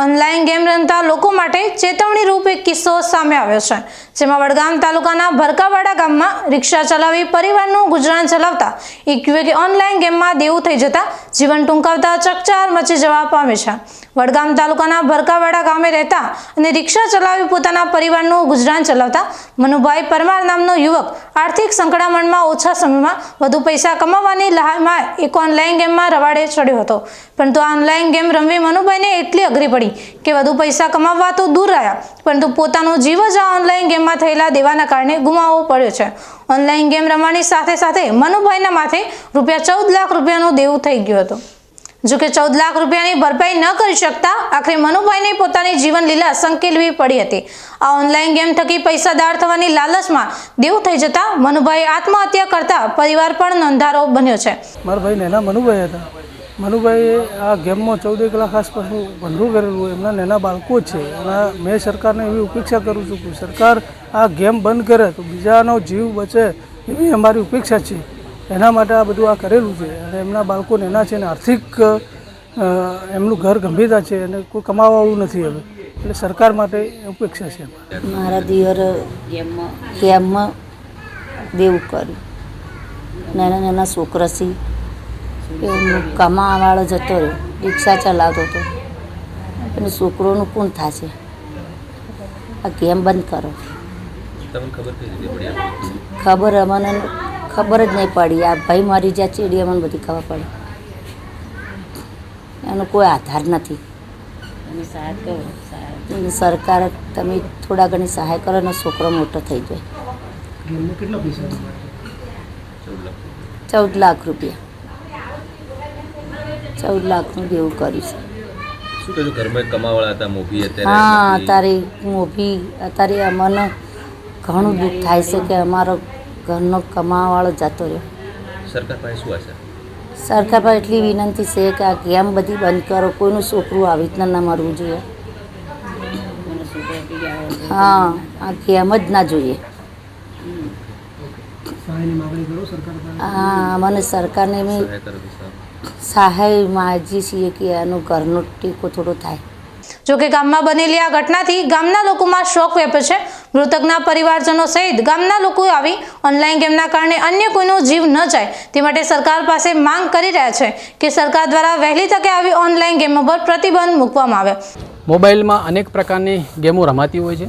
Online game રમતા લોકો માટે ચેતવણી રૂપ એક કિસ્સો સામે આવ્યો છે, જેમાં વડગામ તાલુકાના ભરકાવાડા ગામમાં રિક્ષા ચલાવી પરિવારનું ગુજરાન ચલાવતા એક યુવકે ઓનલાઈન ગેમમાં દેવું થઈ જતા જીવન ટૂંકાવતા ચકચાર મચી જવા પામે છે. વડગામ તાલુકાના ભરકાવાડા ગામે રહેતા અને રિક્ષા ચલાવી પોતાના પરિવારનું ગુજરાન ચલાવતા મનુભાઈ પરમાર નામનો યુવક આર્થિક સંકળામણમાં ઓછા સમયમાં વધુ પૈસા કમાવવાની લહામાં એક ઓનલાઈન ગેમમાં રવાડે ચડ્યો હતો. પરંતુ આ ઓનલાઈન ગેમ રમવી મનુભાઈને એટલી અઘરી પડી કે વધુ પૈસા કમાવવા તો દૂર રહ્યા, પરંતુ પોતાનું જીવ જ આ ઓનલાઈન ગેમમાં થયેલા દેવાના કારણે ગુમાવવો પડ્યો છે. ઓનલાઈન ગેમ રમવાની સાથે સાથે મનુભાઈના માથે રૂપિયા ચૌદ લાખ રૂપિયાનું દેવું થઈ ગયું હતું. જો કે ચૌદ લાખ રૂપિયાની ભરપાઈ ન કરી શકતા આખરે મનુભાઈને પોતાની જીવન લીલા સંકેલવી પડી હતી. આ ઓનલાઈન ગેમ થકી પૈસાદાર થવાની લાલચમાં દેવું થઈ જતા મનુભાઈ આત્મહત્યા કરતા પરિવાર પણ નોંધારો બન્યો છે. મારા ભાઈ મનુભાઈ હતા. મનુભાઈએ આ ગેમમાં ચૌદ એક લાખ આસપાસનું ભંડોળ કરેલું એમના નાના બાળકો છે. અને મેં સરકારને એવી ઉપેક્ષા કરું છું કે સરકાર આ ગેમ બંધ કરે તો બીજાનો જીવ બચે એવી અમારી ઉપેક્ષા છે. એના માટે આ બધું આ કરેલું છે અને એમના બાળકો નાના છે અને આર્થિક એમનું ઘર ગંભીરતા છે અને કોઈ કમાવાવાળું નથી હવે. એટલે સરકાર માટે ઉપેક્ષા છે. મારા દિયર ગેમમાં દેવું કર્યું. નાના નાના છોકરા છે. એમનું કમાવાવાળો જતો રહ્યો. રિક્ષા ચલાવતો હતો. અને છોકરોનું કોણ થશે? આ ગેમ બંધ કરો. ખબર અમને ખબર જ નહીં પડી. આ ભાઈ મારી જ્યાં ચીડી અમને બધી ખબર પડી. એનો કોઈ આધાર નથી. અને સરકાર તમે થોડા ઘણી સહાય કરો ને છોકરો મોટો થઈ જાય. ચૌદ લાખ રૂપિયા. ચૌદ લાખનું દેવું કરીશ છે. શું કહેજો ઘરમાં કમાવાળા હતા મોભી હા અત્યારે મોભી અત્યારે અમને ઘણું દુઃખ થાય છે કે અમારો ઘરનો કમાવાવાળો જતો રહ્યો. સરકાર પાસે શું આશા? સરકાર પર એટલી વિનંતી છે કે આ ગેમ બધી બંધ કરો કોઈનું છોકરું આવી રીતના ના મરવું જોઈએ. હા આ ગેમ જ ના જોઈએ. હા મને સરકારને મેં સહાય માગીએ છીએ કે આનું ઘરનો ટેકો થોડો થાય. જોકે ગામમાં બનેલી આ ઘટનાથી ગામના લોકોમાં શોક વ્યાપ્યો છે. મૃતકના પરિવારજનો સહિત ગામના લોકો આવી ઓનલાઈન ગેમના કારણે અન્ય કોઈનો જીવ ન જાય. તે માટે સરકાર પાસે માંગ કરી રહ્યા છે કે સરકાર દ્વારા વહેલી તકે આવી ઓનલાઈન ગેમો પર પ્રતિબંધ મૂકવામાં આવે. મોબાઈલમાં અનેક પ્રકારની ગેમો રમાતી હોય છે.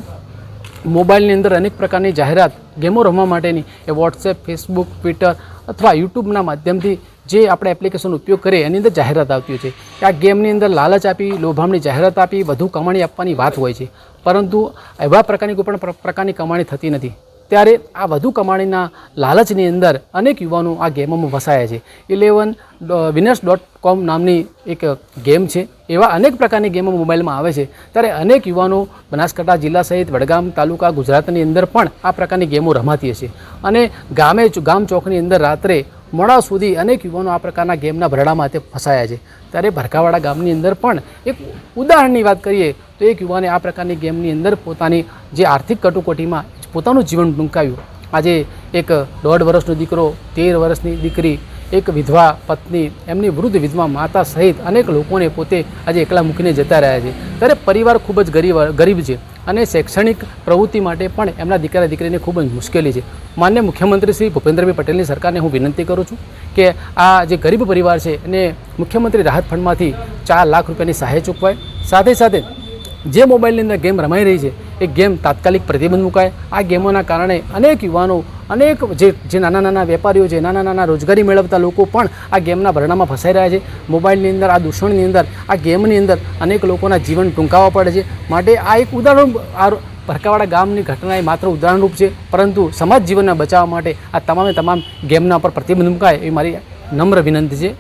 મોબાઈલની અંદર અનેક પ્રકારની જાહેરાત ગેમો રમવા માટેની એ વોટ્સએપ ફેસબુક ટ્વિટર અથવા યુટ્યુબના માધ્યમથી જે આપણે એપ્લિકેશન ઉપયોગ કરીએ, એની અંદર જાહેરાત આવતી હોય છે. કે આ ગેમની અંદર લાલચ આપી, લોભામણી જાહેરાત આપી, વધુ કમાણી આપવાની વાત હોય છે. પરંતુ એવા પ્રકારની કોઈ પણ પ્ર- પ્રકારની કમાણી થતી નથી. ત્યારે આ વધુ કમાણીના લાલચની અંદર અનેક યુવાનો આ ગેમોમાં ફસાયા છે. ઇલેવન વિનર્સ ડોટ કોમ નામની એક ગેમ છે. એવા અનેક પ્રકારની ગેમો મોબાઈલમાં આવે છે. ત્યારે અનેક યુવાનો બનાસકાંઠા જિલ્લા સહિત વડગામ તાલુકા ગુજરાતની અંદર પણ આ પ્રકારની ગેમો રમાતી હશે. અને ગામે, ગામ ચોકની અંદર રાત્રે મોડા સુધી અનેક યુવાનો આ પ્રકારના ગેમના ભરડામાં તે ફસાયા છે. ત્યારે ભરકાવાડા ગામની અંદર પણ એક ઉદાહરણની વાત કરીએ તો એક યુવાને આ પ્રકારની ગેમની અંદર પોતાની જે આર્થિક કટોકટીમાં પોતાનું જીવન ટૂંકાવ્યું આજે એક દોઢ વર્ષનો દીકરો તેર વર્ષની દીકરી એક વિધવા પત્ની, એમની વૃદ્ધ વિધવા માતા સહિત અનેક લોકોને પોતે આજે એકલા મૂકીને જતા રહ્યા છે. ત્યારે પરિવાર ખૂબ જ ગરીબ ગરીબ છે અને શૈક્ષણિક પ્રવૃત્તિ માટે પણ એમના દીકરા દીકરીને ખૂબ જ મુશ્કેલી છે. માન્ય મુખ્યમંત્રી શ્રી ભૂપેન્દ્રભાઈ પટેલની સરકારને હું વિનંતી કરું છું કે આ જે ગરીબ પરિવાર છે એને મુખ્યમંત્રી રાહત ફંડમાંથી ચાર લાખ રૂપિયાની સહાય ચૂકવાય. સાથે સાથે જે મોબાઈલની અંદર ગેમ રમાઈ રહી છે, એ ગેમ તાત્કાલિક પ્રતિબંધ મુકાય. આ ગેમોના કારણે અનેક યુવાનો અનેક જે જે નાના નાના વેપારીઓ છે, નાના નાના રોજગારી મેળવતા લોકો પણ આ ગેમના ભરણામાં ફસાઈ રહ્યા છે. મોબાઈલની અંદર, આ દૂષણની અંદર, આ ગેમની અંદર અનેક લોકોના જીવન ટૂંકાવવા પડે છે. માટે આ એક ઉદાહરણ, આ ભરકાવાડા ગામની ઘટના એ માત્ર ઉદાહરણરૂપ છે, પરંતુ સમાજ જીવનને બચાવવા માટે આ તમામે તમામ ગેમના પર પ્રતિબંધ મુકાય એ મારી નમ્ર વિનંતી છે.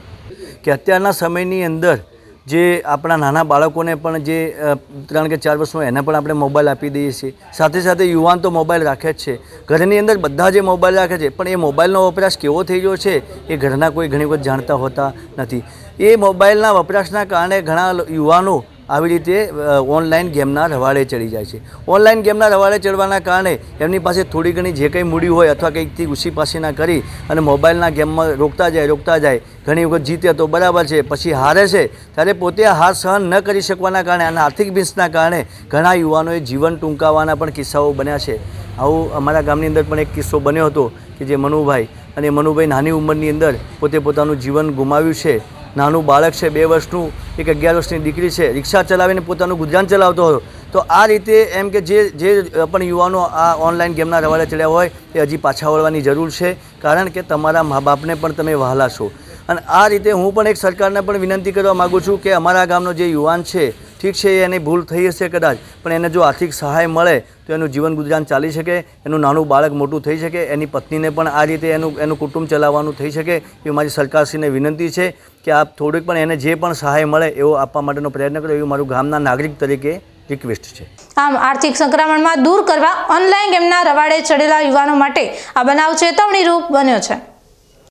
કે અત્યારના સમયની અંદર જે આપણા નાના બાળકોને પણ જે ત્રણ કે ચાર વર્ષનો એને પણ આપણે મોબાઈલ આપી દઈએ છીએ. સાથે સાથે યુવાન તો મોબાઈલ રાખે જ છે. ઘરની અંદર બધા જે મોબાઈલ રાખે છે, પણ એ મોબાઈલનો વપરાશ કેવો થઈ ગયો છે, એ ઘરના કોઈ ઘણી વખત જાણતા હોતા નથી. એ મોબાઈલના વપરાશના કારણે ઘણા યુવાનો આવી રીતે ઓનલાઈન ગેમના રવાડે ચડી જાય છે. ઓનલાઈન ગેમના રવાડે ચડવાના કારણે એમની પાસે થોડી ઘણી જે કંઈ મૂડી હોય અથવા કંઈકથી ઉસી પાસીના કરી અને મોબાઈલના ગેમમાં રોકતા જાય રોકતા જાય. ઘણી વખત જીતે તો બરાબર છે, પછી હારે છે, ત્યારે પોતે હાર સહન ન કરી શકવાના કારણે અને આર્થિક ભીંસના કારણે ઘણા યુવાનોએ જીવન ટૂંકાવાના પણ કિસ્સાઓ બન્યા છે. આવું અમારા ગામની અંદર પણ એક કિસ્સો બન્યો હતો કે જે મનુભાઈ અને મનુભાઈ નાની ઉંમરની અંદર પોતે પોતાનું જીવન ગુમાવ્યું છે. નાનું બાળક છે, બે વર્ષનું, એક અગિયાર વર્ષની દીકરી છે, રિક્ષા ચલાવીને પોતાનું ગુજરાન ચલાવતો હતો. તો આ રીતે એમ કે જે જે પણ યુવાનો આ ઓનલાઈન ગેમના રવાડે ચડ્યા હોય, એ હજી પાછા વળવાની જરૂર છે, કારણ કે તમારા મા બાપને પણ તમે વહાલા છો. અને આ રીતે હું પણ એક સરકારને પણ વિનંતી કરવા માગું છું કે અમારા ગામનો જે યુવાન છે ઠીક છે, એની ભૂલ થઈ હશે કદાચ, પણ એને જો આર્થિક સહાય મળે, તો એનું જીવન ગુજરાન ચાલી શકે, એનું નાનું બાળક મોટું થઈ શકે, એની પત્નીને પણ આ રીતે એનું એનું કુટુંબ ચલાવવાનું થઈ શકે એ મારી સરકારશ્રીને વિનંતી છે કે આપ થોડીક પણ એને જે પણ સહાય મળે, એવો આપવા માટેનો પ્રયત્ન કરો, એવું મારું ગામના નાગરિક તરીકે રિક્વેસ્ટ છે. આમ, આર્થિક સંક્રમણમાં દૂર કરવા, ઓનલાઈન ગેમના રવાડે ચડેલા યુવાનો માટે આ બનાવ ચેતવણીરૂપ બન્યો છે.